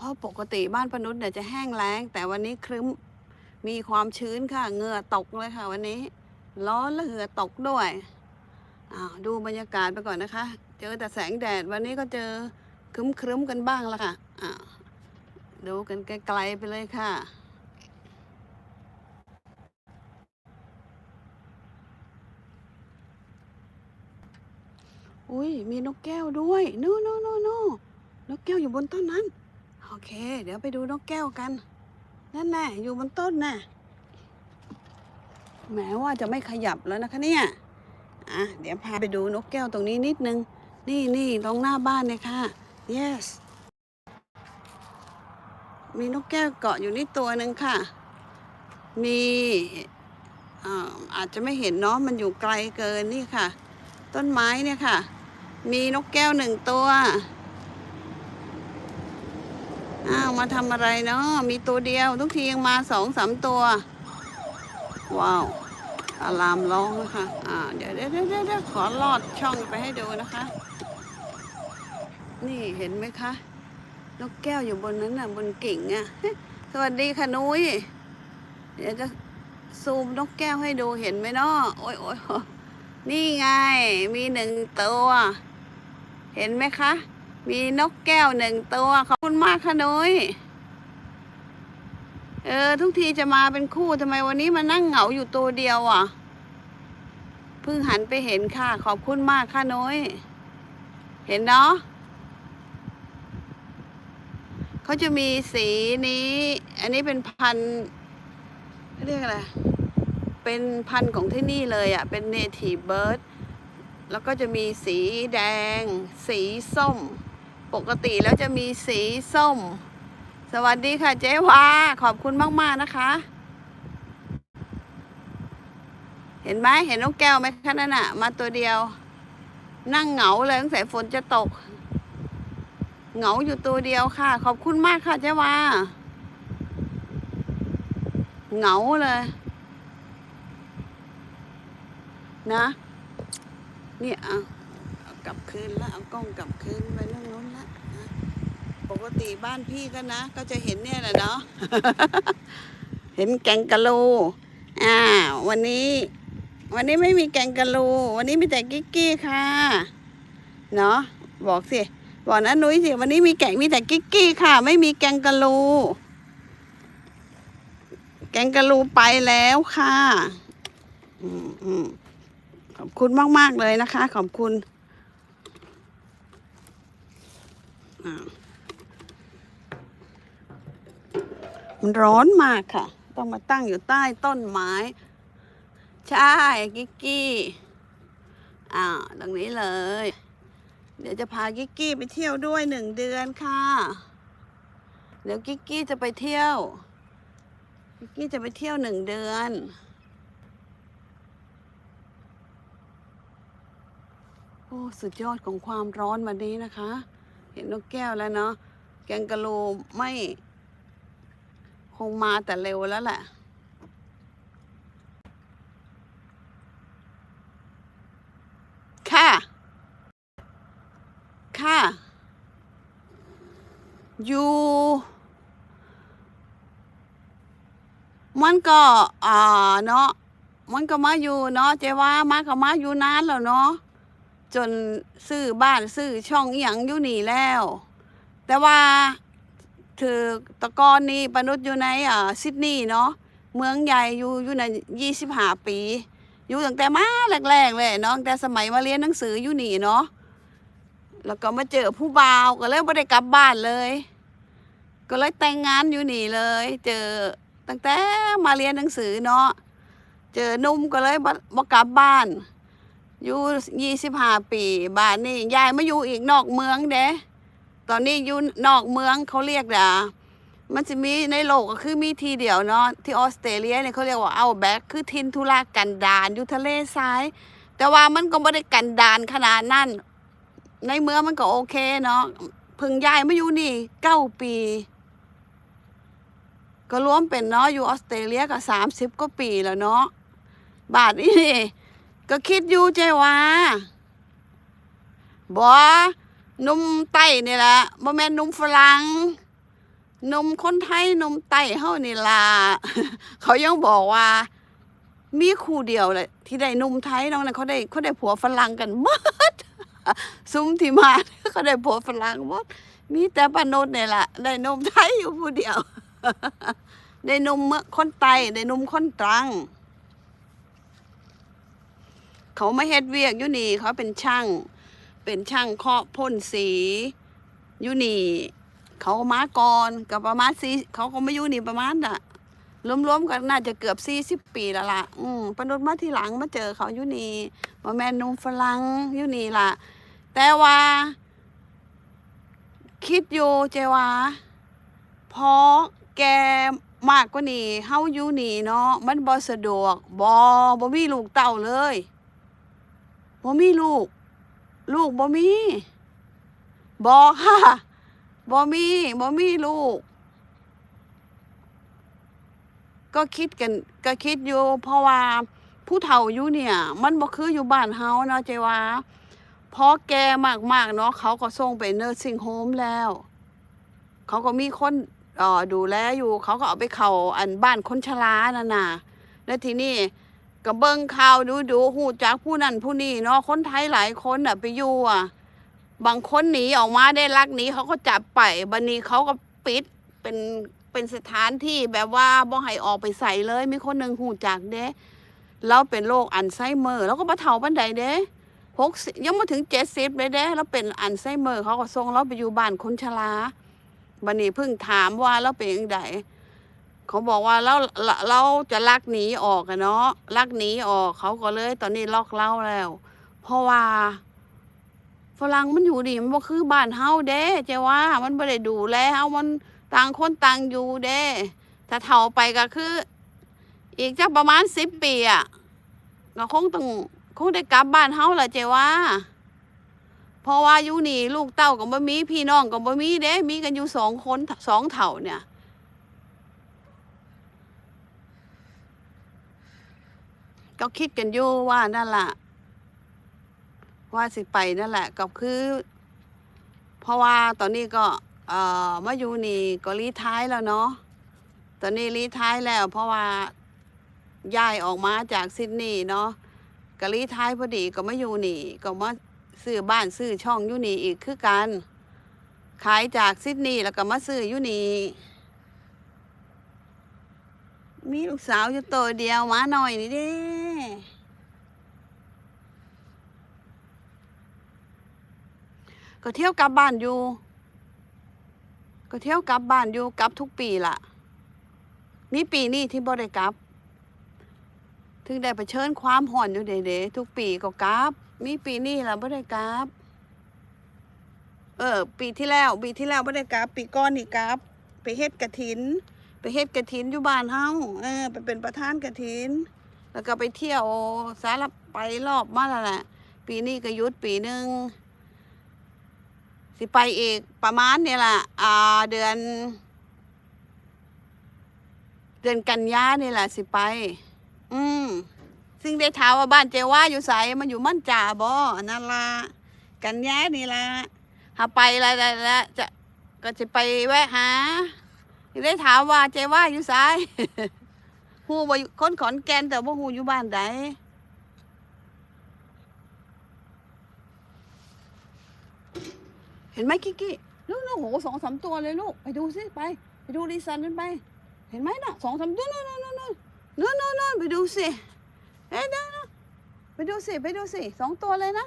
เพราะปกติบ้านปนุษย์เนี่ยจะแห้งแล้ง แต่วันนี้ครึ้มมีความชื้นค่ะเหงื่อตกเลยค่ะ วันนี้ร้อนและเหงื่อตกด้วยอ้าวดูบรรยากาศไปก่อนนะคะ เจอแต่แสงแดดวันนี้ก็เจอครึ้มครึ้มๆกันบ้างละค่ะอ้าวดูกันไกลๆไปเลยค่ะอุ้ยมีนกแก้วด้วยนู่นนู่นนู่นนู่นนกแก้วอยู่บนต้นนั้น โอเค เดี๋ยวไปดูนกแก้วกัน นั่นแน่อยู่บนต้นน่ะแม้ว่าจะไม่ขยับแล้วนะคะเนี่ยอะเดี๋ยวพาไปดูนกแก้วตรงนี้นิดนึง นี่นี่ตรงหน้าบ้านเนี่ยค่ะ yes มีนกแก้วเกาะอยู่นี่ตัวหนึ่งค่ะ มีอาจจะไม่เห็นเนาะมันอยู่ไกลเกินนี่ค่ะ ต้นไม้เนี่ยค่ะ มีนกแก้วหนึ่งตัว อ้าวมาทำอะไรเนาะมีตัวเดียว ทุกทียังมาสองสามตัว ว้าวอารามร้องนะคะอ่าเดี๋ยวเดี๋ยวเดี๋ยวเดี๋ยวขอลอดช่องไปให้ดูนะคะ นี่เห็นไหมคะนกแก้วอยู่บนนั้นน่ะบนกิ่งอะสวัสดีค่ะนุ้ยเดี๋ยวจะซูมนกแก้วให้ดูเห็นไหมเนาะโอ้ยโอ้ยนี่ไง มีหนึ่งตัว เห็นไหมคะ มีนกแก้วหนึ่งตัว ขอบคุณมากค่ะนุ้ย เออ ทุกทีจะมาเป็นคู่ทำไมวันนี้มานั่งเหงาอยู่ตัวเดียวอะ เพิ่งหันไปเห็นค่ะ ขอบคุณมากค่ะนุ้ย เห็นเนาะเขาจะมีสีนี้ อันนี้เป็นพันเขาเรียกอะไร เป็นพันธุ์ของที่นี่เลยอะ เป็น native bird แล้วก็จะมีสีแดง สีส้ม ปกติแล้วจะมีสีส้ม สวัสดีค่ะเจ๊วาขอบคุณมาก ๆ นะคะ เห็นไหมเห็นนกแก้วไหมคะนั่นน่ะมาตัวเดียว นั่งเหงาเลยตั้งแต่ฝนจะตก เหงาอยู่ตัวเดียวค่ะ ขอบคุณมากค่ะเจ๊วาเหงาเลย นะ เนี่ยเอากลับคืนแล้วเอากล้องกลับคืนไปเรื่องนู้นละนะ ปกติบ้านพี่ก็นะ ก็จะเห็นเนี่ยแหละเนาะ เห็นแกงกะลูอ่า วันนี้ วันนี้ไม่มีแกงกะลูวันนี้มีแต่กิ๊กกี้ค่ะ เนาะ บอกสิ บอกนะนุ้ยสิ วันนี้มีแกงมีแต่กิ๊กกี้ค่ะ ไม่มีแกงกะลูแกงกะลูไปแล้วค่ะอืขอบคุณมาก ๆ เลยนะคะ ขอบคุณอ่า มันร้อนมากค่ะ ต้องมาตั้งอยู่ใต้ต้นไม้ ใช่กิกกี้อ่าตรงนี้เลย เดี๋ยวจะพากิกกี้ไปเที่ยวด้วยหนึ่งเดือนค่ะ เดี๋ยวกิกกี้จะไปเที่ยว กิกกี้จะไปเที่ยวหนึ่งเดือนโอ้สุดยอดของความร้อนวันนี้นะคะ เห็นนกแก้วแล้วเนาะแกงกะโลไม่ คงมาแต่เร็วแล้วแหละ ค่ะ ค่ะ อยู่ มันก็อ่าเนาะ มันก็มาอยู่เนาะเจว่ามาก็มาอยู่นานแล้วเนาะ จนซื้อบ้านซื้อช่องอย่างอยู่นี่แล้ว แต่ว่า ถือตะกอนนี่ปนุษย์อยู่ในอ่าซิดนีย์เนาะเมืองใหญ่อยู่อยู่ในยี่สิบห้าปี อยู่ตั้งแต่มาแรกๆเลยเนาะตั้งแต่สมัยมาเรียนหนังสืออยู่นี่เนาะแล้วก็มาเจอผู้บ่าวก็เลยไม่ได้กลับบ้านเลย ก็เลยแต่งงานอยู่นี่เลย เจอตั้งแต่มาเรียนหนังสือเนาะเจอหนุ่มก็เลยบ่บ่กลับบ้าน อยู่ยี่สิบห้าปีบ้านนี่ยายมาอยู่อีกนอกเมืองเด้ ตอนนี้อยู่นอกเมืองเขาเรียกด่ามันจะมีในโลกก็คือมีทีเดียวเนาะที่ออสเตรเลียเนี่ยเขาเรียกว่าเอาแบ็กคือทินทุรากันดารอยู่ทะเลทราย แต่ว่ามันก็ไม่ได้กันดารขนาดนั้น ในเมืองมันก็โอเคเนาะพึ่งย้ายมาอยู่นี่เก้าปี ก็รวมเป็นเนาะอยู่ออสเตรเลียก็สามสิบกว่าปีแล้วเนาะบาทนี่ก็คิดอยู่ใจว่าบ่ห นมไต้นี่แหละบ่แม่นนมฝรั่งนมคนไทยนมไต้เฮานี่ล่ะเขายังบอกว่า มีคู่เดียวแหละที่ได้นมไทยน้องนั้นเขาได้เขาได้ผัวฝรั่งกันหมดซุ้มที่มาเขาได้ผัวฝรั่งหมดมีแต่ปานดเนี่ยล่ะได้นมไทยอยู่ผู้เดียว ได้นมเมื่อคนไต้ได้นมคนตรัง เขาไมาเฮ็ดเวียกอยู่นี่เขาเป็นช่าง เป็นช่างเคาะพ่นสีอยู่นี่ เขามาก่อนกับประมาณสี่เขาก็ไมาอยู่นี่ประมาณน่ะรวมๆกันน่าจะเกือบสี่สิบปีแล้วล่ะ อืมปนุษมาที่หลังมาเจอเขาอยู่นี่มาแมนนมฝรั่งอยู่นี่ล่ะ แต่ว่า คิดอยู่เจว่าพราะแกมากกว่านี้เฮาอยู่นี่เนาะมันบ่สะดวกบ่บ่มีลูกเต้าเลยบ่มีลูก ลูกบ่มีบ่ค่ะบ่มีบ่มีลูก ก็คิดกันก็คิดอยู่เพราะว่าผู้เฒ่าอยู่เนี่ย มันบ่คืออยู่บ้านเฮาเนาะเจว่าพอแกมากๆเนาะเขาก็ส่งไปเนอร์ซิ่งโฮมแล้ว เขาก็มีคนอ่อดูแลอยู่ เขาก็เอาไปเข้าอันบ้านคนชรานั่นน่ะแล้วทีนี้ ก็เบิ่งข่าวดูดูหูจักผู้นั้นผู้นี้เนาะคนไทยหลายคนน่ะ ไปอยู่อะ บางคนหนีออกมาได้ลักหนีเขาก็จับไปบันนี้เขาก็ปิดเป็นเป็นสถานที่แบบว่าบ่ให้ออกไปใส่เลย มีคนหนึ่งหูจักเด้แล้วเป็นโรคอัลไซเมอร์ แล้วก็บ่เฒ่าปานใดเด้หกยังมาถึงเจ็ดสิบเลยเด้แล้วเป็นอัลไซเมอร์เขาก็ส่งเราไปอยู่บ้านคนชราบันนี้เพิ่งถามว่าเราเป็นยังไง เขาบอกว่าเราเราเราจะลักหนีออกอะเนาะลักหนีออกเขาก็เลย ตอนนี้ล็อกเราแล้ว เพราะว่าฝรั่งมันอยู่ดีมันบ่คือบ้านเฮาเด้เจ้ว่า มันบ่ได้ดูแลเฮามันต่างคนต่างอยู่เด้ ถ้าเฒ่าไปก็คือ อีกจักประมาณสิบปีอะก็คงต้องคงได้กลับบ้านเฮาล่ะเจ้าว่า เพราะว่าอยู่นี่ลูกเต้าก็บ่มีพี่น้องก็บ่มีเด้ มีกันอยู่สองคนสองเฒ่าเนี่ย ก็คิดกันอยู่ว่านั่นล่ะ ว่าสิไปนั่นแหละ ก็คือ เพราะว่าตอนนี้ก็ เอ่อมาอยู่นี่ก็รีท้ายแล้วเนาะตอนนี้รีท้ายแล้ว เพราะว่าย้ายออกมาจากซิดนีย์เนาะก็รีท้ายพอดีก็มาอยู่นี่ ก็มาซื้อบ้านซื้อช่องอยู่นี่อีกคือกัน ขายจากซิดนีย์แล้วก็มาซื้ออยู่นี่ มีลูกสาวอยู่ตัวเดียวหมาหน่อยนี่เด้ก็เที่ยวกลับบ้านอยู่ ก็เที่ยวกลับบ้านอยู่กลับทุกปีล่ะมีปีนี้ที่บ่ได้กลับ ถึงได้เผชิญความห่อนอยู่เด้ๆทุกปีก็กลับ มีปีนี้ล่ะบ่ได้กลับ เออ ปีที่แล้ว ปีที่แล้วบ่ได้กลับ ปีก่อนนี่กลับ ไปเฮ็ดกฐิน ไปเฮ็ดกฐินอยู่บ้านเฮาเออ ไปเป็นประธานกฐิน แล้วก็ไปเที่ยวสารไปรอบมาแล้วแหละปีนี้ก็ยุดปีหนึ่งสิไปอีกประมาณเนี่ยละอ่าเดือน เดือนกันยาเนี่ยแหละสิไป อืมซึ่งได้ถามว่าบ้านเจว่าอยู่ไสมันอยู่มั่นจ่าบ่นั่นละกันยานี่ละหาไปละละละจะก็จะไปแวะหา ได้ถามว่าเจว่าอยู่ไสฮู้ว่าอยู่คนขอนแก่นแต่บ่าฮูอยู่บ้านใดเห็นไหมกิกกี้ลูกลูกโหสองสามตัวเลยลูกไปดูสิไป ไปดูรีซันนั้นไป เห็นไหมน่ะสองสามตัวนู่นนู่นนู่นนู่นนู่นนู่นไปดูสิเอ๊ะนะนะไปดูสิไปดูสิสองตัวเลยนะ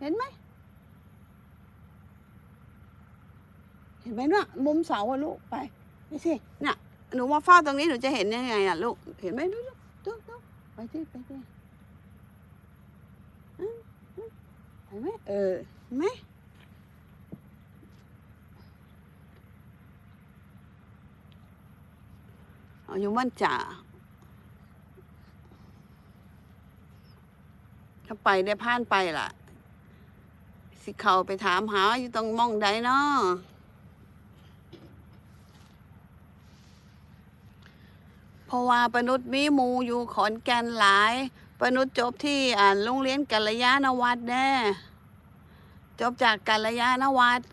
เห็นไหม ห็นไหมเน่ะมุมเสาอะลูกไปไปสิน่ะหนูมาเฝ้าตรงนี้หนูจะเห็นยังไงอะลูกเห็นไหมดูดูดูดูไปสิไปสิเห็นไหมเออเห็นไหมอาอยู่บ้านจ่าถ้าไปได้ผ่านไปล่ะ สิเขาไปถามหาอยู่ตรงมองใดเนาะ เพราะว่าปนุษย์มีมูอยู่ขอนแก่นหลายปนุษย์จบที่อ่านโรงเรียนกัลยาณวัฒน์แน่จบจากกัลยาณวัฒน์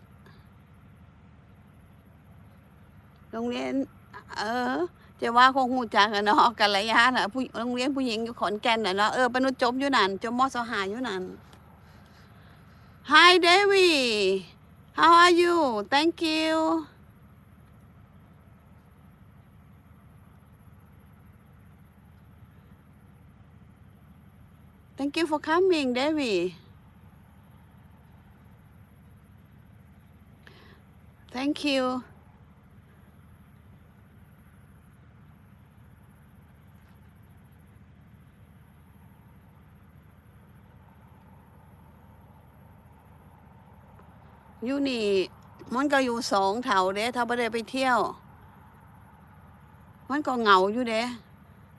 โรงเรียน เออจะว่าคงหูจักอะเนาะกัลยาน่ะผู้โรงเรียนผู้หญิงอยู่ขอนแก่นน่ะเนาะเออปนุษย์จบอยู่นั่นจบมสหาอยู่นั่น Hi Devi how are you thank you thank you for coming Devi thank you อยู่นี่มันก็อยู่สองแถวเด้ถ้าไม่ได้ไปเที่ยว มันก็เหงาอยู่เด้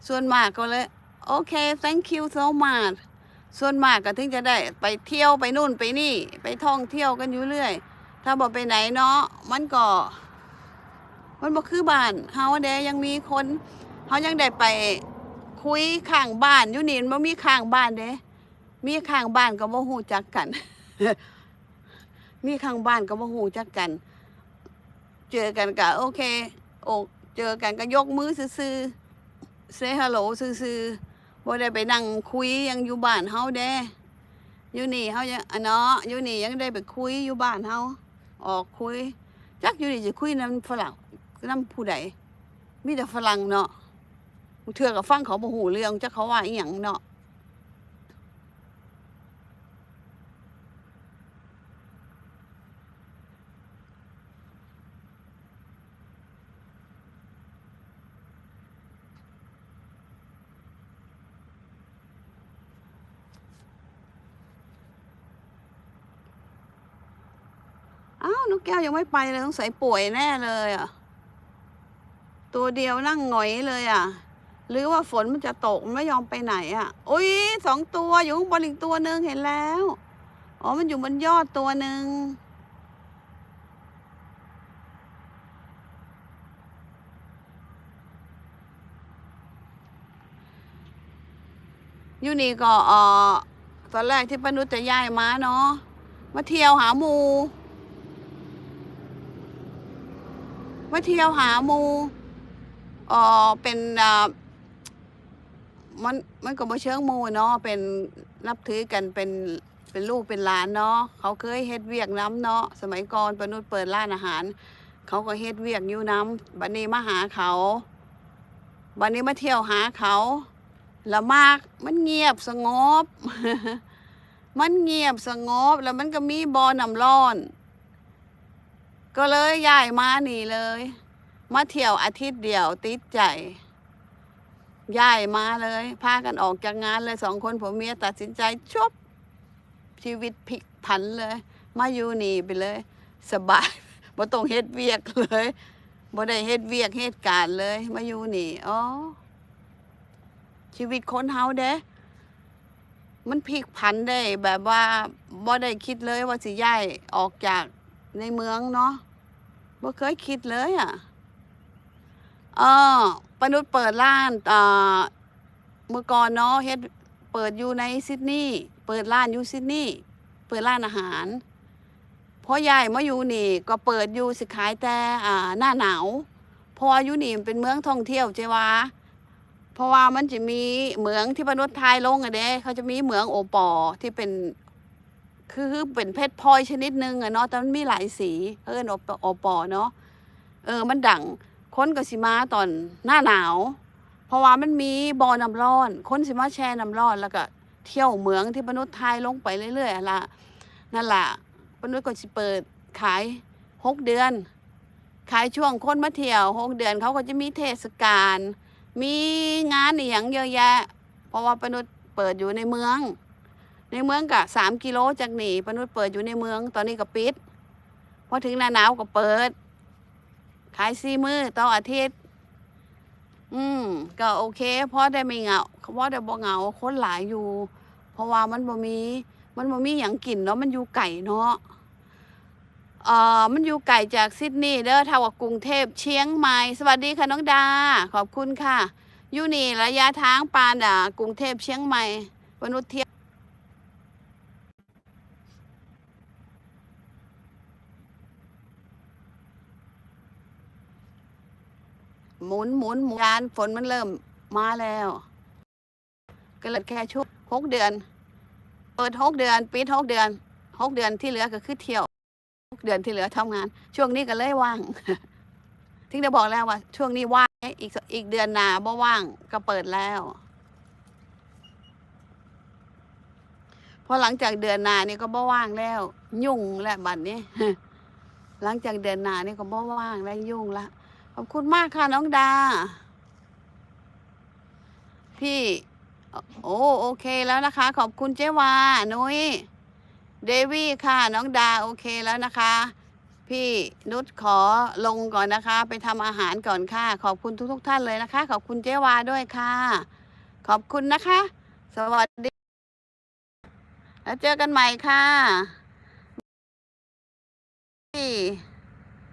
ส่วนมากก็เลย โอเค thank you so much ส่วนมากก็ถึงจะได้ไปเที่ยวไปนู่นไปนี่ ไปท่องเที่ยวกันอยู่เรื่อย ถ้าบอกไปไหนเนาะมันก็ มันบอกคือบ้านเฮาเดยังมีคนเฮายังได้ไปคุยข้างบ้านอยู่นี่มันบ่มีข้างบ้านเด้มีข้างบ้านก็บ่ฮู้จักกัน มีข้างบ้านก็บ่ฮู้จักกัน เจอกันก็โอเค โอเจอกันก็ยกมือซื่อๆเซฮัลโหลซื่อๆ บ่ได้ไปนั่งคุยยังอยู่บ้านเฮาเด้อยู่นี่เฮายังอะเนาะอยู่นี่ยังได้ไปคุยอยู่บ้านเฮาออกคุยจักอยู่นี่จะคุยนำฝรั่งนำผู้ใดมีแต่ฝรั่งเนาะเทื่อกับฟังเขาบ่หูเรื่องจักเขาว่าอีหยังเนาะ แก้วยังไม่ไปเลยต้องใส่ป่วยแน่เลยอะ ตัวเดียวนั่งหงอยเลยอะ หรือว่าฝนมันจะตกไม่ยอมไปไหนอะอุ้ยสองตัวอยู่ข้างบนอีกตัวหนึ่งเห็นแล้ว อ๋อมันอยู่บนยอดตัวหนึ่งอยู่นี่ก็เออตอนแรกที่ป้านุชจะย้ายมาเนาะมาเที่ยวหาหมู มาเที่ยวหาหมูเออเป็นอ่ามันมันก็บ่เชิงหมูเนาะเป็นนับถือกันเป็นเป็นลูกเป็นหลานเนาะเขาเคยเฮ็ดเวียกน้ำเนาะสมัยก่อนปนุษย์เปิดร้านอาหาร เขาก็เฮ็ดเวียกอยู่น้ำบัดนี้มาหาเขาบัดนี้มาเที่ยวหาเขาละมากมันเงียบสงบ มันเงียบสงบแล้วมันก็มีบ่อน้ำร้อน ก็เลยย้ายมานี่เลย มาเที่ยวอาทิตย์เดียวติดใจย้ายมาเลยพากันออกจากงานเลยสองคนผมเมียตัดสินใจชบชีวิตพลิกผันเลย มาอยู่นี่ไปเลย สบายบ่ต้องเฮ็ดเวียกเลยบ่ได้เฮ็ดเวียกเฮ็ดการเลย มาอยู่นี่อ๋อชีวิตคนเฮาเด้มันพลิกผันได้แบบว่าบ่ได้คิดเลยว่าสิย้ายออกจากในเมืองเนาะ บ่เคยคิดเลยอะเออปนุษย์เปิดร้านอ่าเมื่อก่อนเนาะเฮ็ดเปิดอยู่ในซิดนีย์เปิดร้านอยู่ซิดนีย์เปิดร้านอาหารพอยายมาอยู่นี่ ก็เปิดอยู่สิขายแต่อ่าหน้าหนาวเพราะว่าอยู่นี่เป็นเมืองท่องเที่ยวเจว่าเพราะว่ามันจะมีเหมืองที่มนุษย์ไทยลงอะเด้เขาจะมีเหมืองโอปอที่เป็น คือเป็นเพชรพลอยชนิดหนึ่งอะเนาะแต่มันมีหลายสีเอออปโอปอเนาะเออมันดังคนก็สิมาตอนหน้าหนาว เพราะว่ามันมีบ่อน้ำร้อน คนสิมาแช่น้ำร้อนแล้วก็เที่ยวเหมืองที่มนุษย์ไทยลงไปเรื่อยๆอะละนั่นแหละมนุษย์ก็สิเปิดขายหกเดือน ขายช่วงคนมาเที่ยวหกเดือนเขาก็จะมีเทศกาลมีงานอหย่างเยอะแยะ เพราะว่าปนุษย์เปิดอยู่ในเมือง ในเมืองกะสามกิโลจากนี่ปนุษย์เปิดอยู่ในเมืองตอนนี้ก็ปิดพอถึงหน้าหนาวก็เปิด ขายซีมือต่ออาทิตย์ อืม ก็โอเคเพราะได้ไม่เหงาเพราะได้บ่เหงาคนหลายอยู่ เพราะว่ามันบ่มี มันบ่มีอย่างกินเนาะมันอยู่ไก่เนาะเอ่อมันอยู่ไก่จากซิดนีย์เด้อเท่ากับกรุงเทพเชียงใหม่สวัสดีค่ะน้องดา ขอบคุณค่ะอยู่นี่ระยะทางปานอ่ากรุงเทพเชียงใหม่มนุษย์เที่ยว หมุนหมุนหมุนานฝนมันเริ่มมาแล้ว ก็เลยแค่ช่วงหกเดือน เปิดหกเดือนปิดหกเดือนหกเดือนที่เหลือก็คือเที่ยวหกเดือนที่เหลือทำงาน ช่วงนี้ก็เลยว่างถึงได้บอกแล้วว่า ช่วงนี้ว่างอีกอีกเดือนหนาบ่ว่างก็เปิดแล้วพอหลังจากเดือนหนานี่ก็บ่ว่างแล้ว ยุ่งและบัดนี้ หลังจากเดือนหนานี่ก็บ่ว่างแล้วยุ่งละ ขอบคุณมากค่ะน้องดา พี่ โอ้โอเคแล้วนะคะ ขอบคุณเจวานุ้ยเดวี่ค่ะ น้องดาโอเคแล้วนะคะ พี่นุชขอลงก่อนนะคะ ไปทำอาหารก่อนค่ะ ขอบคุณทุกๆท่านเลยนะคะ ขอบคุณเจวาด้วยค่ะ ขอบคุณนะคะ สวัสดี แล้วเจอกันใหม่ค่ะ